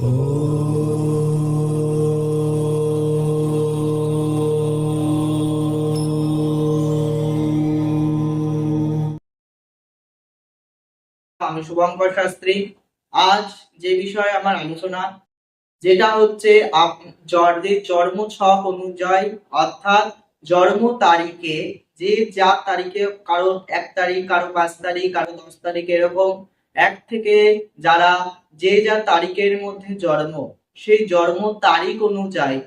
আমি শুভঙ্কর শাস্ত্রী। আজ যে বিষয়ে আমার আলোচনা, যেটা হচ্ছে জর্দের জন্ম ছক অনুযায়ী, অর্থাৎ জন্ম তারিখে, যে যা তারিখে, কারও এক তারিখ, কারও পাঁচ তারিখ, কারও দশ তারিখ, এরকম এক থেকে যারা যে যা তারিখের মধ্যে জন্ম, সেই জন্ম তারিখ অনুযায়ী,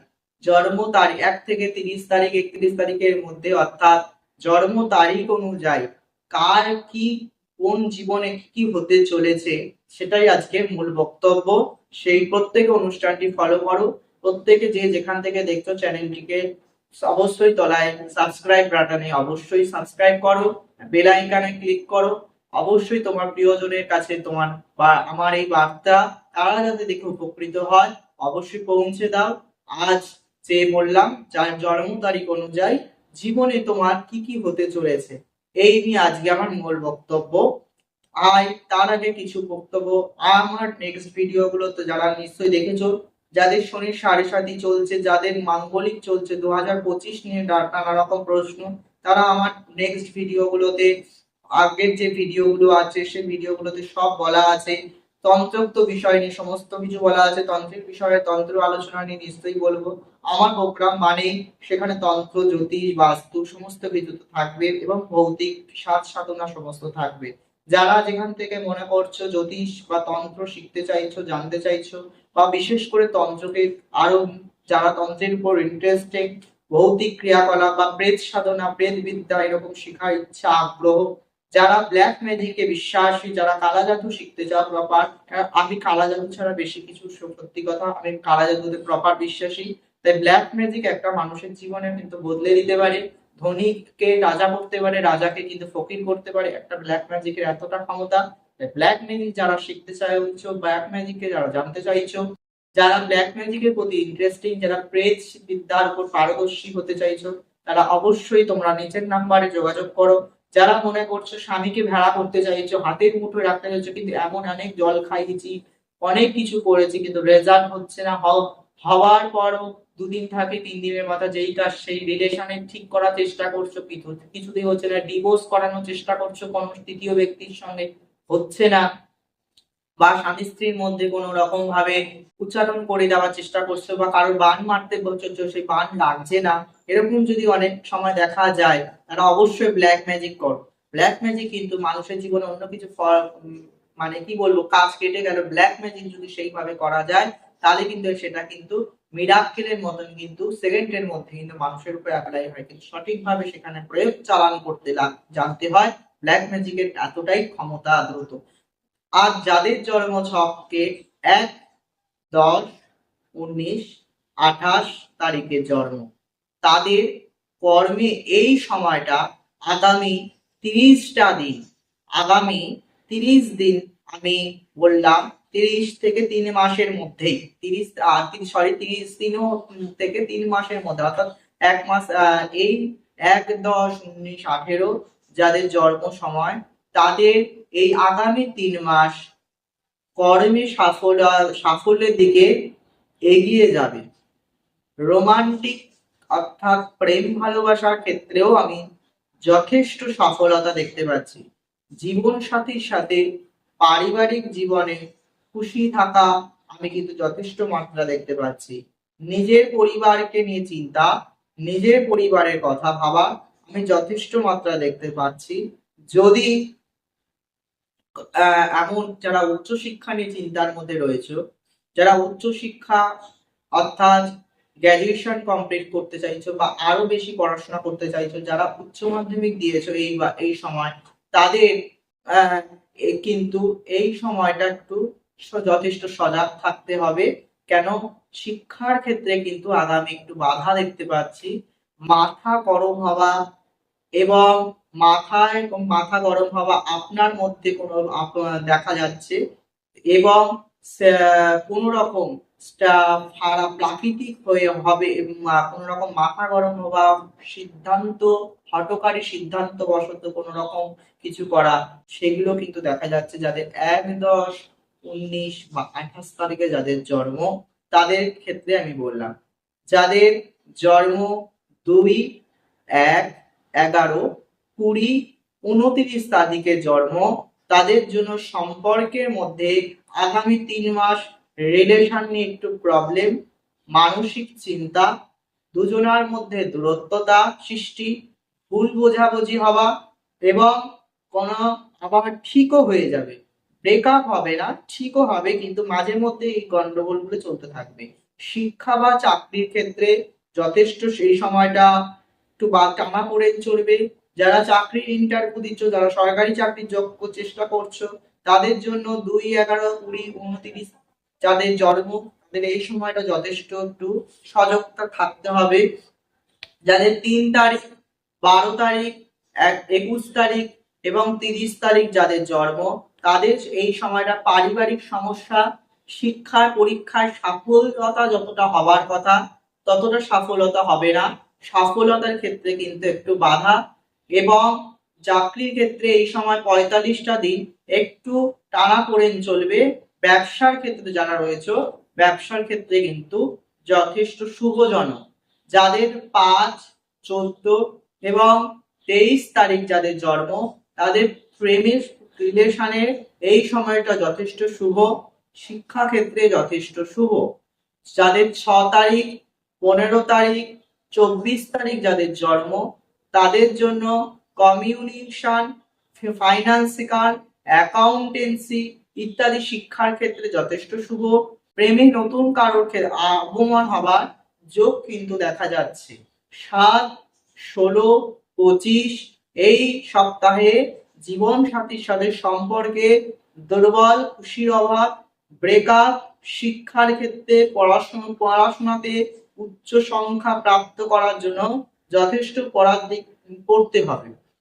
জন্ম তারিখ এক থেকে তিরিশ তারিখ, একত্রিশ তারিখের মধ্যে, অর্থাৎ জন্ম তারিখ অনুযায়ী কার কি, কোন জীবনে কি হতে চলেছে, সেটাই আজকে মূল বক্তব্য। সেই প্রত্যেক অনুষ্ঠানটি ফলো করো। প্রত্যেকে যে যেখান থেকে দেখছ চ্যানেলটিকে অবশ্যই তলায় সাবস্ক্রাইব বাটনে অবশ্যই সাবস্ক্রাইব করো। বেল আইকনে ক্লিক করো। অবশ্যই তোমার প্রিয়জনের কাছে তোমার বা আমার এই বার্তা তারা যাতে দেখে উপকৃত হয়, অবশ্যই পৌঁছে দাও। আজ যে বললাম, যার জন্ম তারিখ অনুযায়ী জীবনে তোমার কি কি হতে চলেছে, এই নিয়ে আজকে আমার মূল বক্তব্য। আর তার আগে কিছু বক্তব্য আমার নেক্সট ভিডিও গুলো তো যারা নিশ্চয়ই দেখেছ, যাদের শনির সাড়ে সাথী চলছে, যাদের মাঙ্গলিক চলছে, দু হাজার পঁচিশ নিয়ে নানা রকম প্রশ্ন, তারা আমার নেক্সট ভিডিও গুলোতে আগের যে ভিডিও গুলো আছে, সেই ভিডিও গুলোতে সব বলা আছে। তন্ত্রোক্ত বিষয় নিয়ে সমস্ত কিছু বলা আছে। তন্ত্রের বিষয়ে তন্ত্র আলোচনা নিয়ে নিশ্চয়ই বলব। আমার প্রোগ্রাম মানে সেখানে তন্ত্র, জ্যোতিষ, বাস্তু সমস্ত কিছু থাকবে এবং ভৌতিক সাত সাধনা সমস্ত থাকবে। যারা যেখান থেকে মনে করছ জ্যোতিষ বা তন্ত্র শিখতে চাইছো, জানতে চাইছো, বা বিশেষ করে তন্ত্রকে আরও যারা তন্ত্রের উপর ইন্টারেস্টেড ভৌতিক ক্রিয়াকলাপ বা প্রেত সাধনা, প্রেত বিদ্যা এরকম শেখার ইচ্ছা, আগ্রহ যারা ব্ল্যাক ম্যাজিকে বিশ্বাসী, যারা কালা জাদু শিখতে চাও প্রপার আমি কালা জাদু ছাড়া বেশি কিছু সত্যি কথা, আমি কালা জাদুতে প্রপার বিশ্বাসী। তাই ব্ল্যাক ম্যাজিক একটা মানুষের জীবনে কিন্তু বদলে দিতে পারে, ধনীকে রাজা করতে পারে, রাজাকে কিন্তু ফকির করতে পারে, একটা ব্ল্যাক ম্যাজিকের এতটা ক্ষমতা। ব্ল্যাক ম্যাজিক যারা শিখতে চাইছো ব্ল্যাক ম্যাজিককে যারা জানতে চাইছো যারা ব্ল্যাক ম্যাজিকের প্রতি ইন্টারেস্টিং যারা প্রেত বিদ্যার উপর পারদর্শী হতে চাইছো, তারা অবশ্যই তোমরা নিচের নাম্বারে যোগাযোগ করো। যারা মনে করছ স্বামীকে ভেড়া করতে চাইছো, হাতের মুঠোয় রাখতে চাইছো, কিন্তু এমন অনেক জল খাইয়েছি, অনেক কিছু করেছি, কিন্তু রেজাল্ট হচ্ছে না। হও- হওয়ার পরও দুদিন থাকে, তিন দিনের মাথা যেই কাজ সেই রিলেশনে ঠিক করার চেষ্টা করছ, কিছু কিছুতেই হচ্ছে না। ডিভোর্স করানোর চেষ্টা করছ কোনো তৃতীয় ব্যক্তির সঙ্গে, হচ্ছে না। বা স্বামী স্ত্রীর মধ্যে কোনো রকম ভাবে উচ্চারণ করে দেওয়ার চেষ্টা করছ বা কারোর বান মারতে বলছো সেই বান লাগছে না, এরকম যদি অনেক সময় দেখা যায় তারা অবশ্যই ব্ল্যাক ম্যাজিক করো। ব্ল্যাক ম্যাজিক কিন্তু মানুষের জীবনে অন্য কিছু মানে কি বলব, কাজ কেটে গেল। ব্ল্যাক ম্যাজিক যদি সেইভাবে করা যায়, তাহলে কিন্তু সেটা কিন্তু মিরাক্কেলের মতন কিন্তু সেকেন্ডের মধ্যে কিন্তু মানুষের উপর অ্যাপ্লাই হয়। কিন্তু সঠিকভাবে সেখানে প্রয়োগ চালান করতে জানতে হয় ব্ল্যাক ম্যাজিকের এতটাই ক্ষমতা দ্রুত আর যাদের জন্ম ছককে এক, দশ, উনিশ, আঠাশ তারিখে জন্ম, তাদের কর্মে এই সময়টা আগামী তিরিশটা দিন, আগামী তিরিশ দিন আমি বললাম তিরিশ থেকে তিন মাসের মধ্যেই, তিরিশ সরি তিরিশ দিনও থেকে তিন মাসের মধ্যে, অর্থাৎ এক মাস এই এক, দশ, উনিশ, আঠেরো যাদের জন্ম সময় তাদের এই আগামী তিন মাস কর্মে সাফল্য, সাফল্যের দিকে এগিয়ে যাবে। রোমান্টিক অর্থাৎ প্রেম ভালোবাসার ক্ষেত্রেও আমি যথেষ্ট সফলতা দেখতে পাচ্ছি। জীবন সাথীর সাথে পারিবারিক জীবনে খুশি থাকা আমি কিন্তু যথেষ্ট মাত্রা দেখতে পাচ্ছি। নিজের পরিবারকে নিয়ে চিন্তা, নিজের পরিবারের কথা ভাবা আমি যথেষ্ট মাত্রা দেখতে পাচ্ছি। যদি এমন যারা উচ্চশিক্ষা নিয়ে চিন্তার মধ্যে রয়েছে, যারা উচ্চশিক্ষা অর্থাৎ গ্র্যাজুয়েশন কমপ্লিট করতে চাইছো বা আরও বেশি পড়াশোনা করতে চাইছো, যারা উচ্চ মাধ্যমিক দিয়েছ এই বা, এই সময়, তাদের কিন্তু এই সময়টা একটু যথেষ্ট সজাগ থাকতে হবে। কেন? শিক্ষার ক্ষেত্রে কিন্তু আগামী একটু বাধা দেখতে পাচ্ছি। মাথা গরম হওয়া এবং মাথায় মাথা গরম হওয়া আপনার মধ্যে কোনো দেখা যাচ্ছে এবং কোন রকম প্রাকৃতিক হয়ে হবে এবং কোন রকম মাথা গরম হওয়া সিদ্ধান্ত হটকারী সিদ্ধান্ত বশত কোন রকম কিছু করা, সেগুলো কিন্তু দেখা যাচ্ছে যাদের এক দশ উনিশ বা আঠাশ তারিখে যাদের জন্ম, তাদের ক্ষেত্রে আমি বললাম। যাদের জন্ম দুই এক এগারো কুড়ি উনত্রিশ তারিখে জন্ম। তাদের জন্য সম্পর্কের মধ্যে আগামী তিন মাস রিলেশন নিয়ে একটু প্রবলেম মানসিক চিন্তা, দুজনার মধ্যে দূরত্বতা সৃষ্টি, ভুল বোঝাবুঝি হওয়া এবং কোনো আবার ঠিকও হয়ে যাবে। ব্রেকআপ হবে না, ঠিকও হবে, কিন্তু মাঝে মধ্যে এই গন্ডগোলগুলো চলতে থাকবে। শিক্ষা বা চাকরির ক্ষেত্রে যথেষ্ট সেই সময়টা একটু বা টানা পড়ে চলবে। যারা চাকরির ইন্টারভিউ দিচ্ছ, যারা সরকারি চাকরির যোগ্য চেষ্টা করছ, তাদের জন্য দুই এগারো কুড়ি উনত্রিশ যাদের জন্ম, তাদের এই সময়টা যথেষ্ট একটু সজাগতা থাকতে হবে। যাদের তিন তারিখ, বারো তারিখ, এক, একুশ তারিখ এবং তিরিশ তারিখ যাদের জন্ম, তাদের এই সময়টা পারিবারিক সমস্যা, শিক্ষার পরীক্ষায় সফলতা যতটা হওয়ার কথা, ততটা সফলতা হবে না। সফলতার ক্ষেত্রে কিন্তু একটু বাধা। এবং চাকরির ক্ষেত্রে এই সময় পঁয়তাল্লিশটা দিন একটু টানা পড়েন চলবে। ব্যবসার ক্ষেত্রে যারা রয়েছে, ব্যবসার ক্ষেত্রে কিন্তু যথেষ্ট শুভজনক। যাদের পাঁচ, চোদ্দ এবং তেইশ তারিখ যাদের জন্ম, তাদের প্রেমের রিলেশনের এই সময়টা যথেষ্ট শুভ, শিক্ষা ক্ষেত্রে যথেষ্ট শুভ। যাদের ছ তারিখ, পনেরো তারিখ, চব্বিশ তারিখ যাদের জন্ম তাদের জন্য কমিউনিকেশন ফাইন্যান্সিকাল অ্যাকাউন্টেন্সি ইত্যাদি শিক্ষার ক্ষেত্রে যথেষ্ট শুভ। প্রেমে নতুন কারোর ক্ষেত্রে আগমন হবার যোগ কিন্তু দেখা যাচ্ছে। সাত, ষোলো, পঁচিশ, এই সপ্তাহে জীবন সাথীর সাথে সম্পর্কে দুর্বল, খুশির অভাব ব্রেকআপ শিক্ষার ক্ষেত্রে পড়াশোনা, পড়াশোনাতে উচ্চ সংখ্যা প্রাপ্ত করার জন্য যথেষ্ট পড়ার দিক করতে হবে।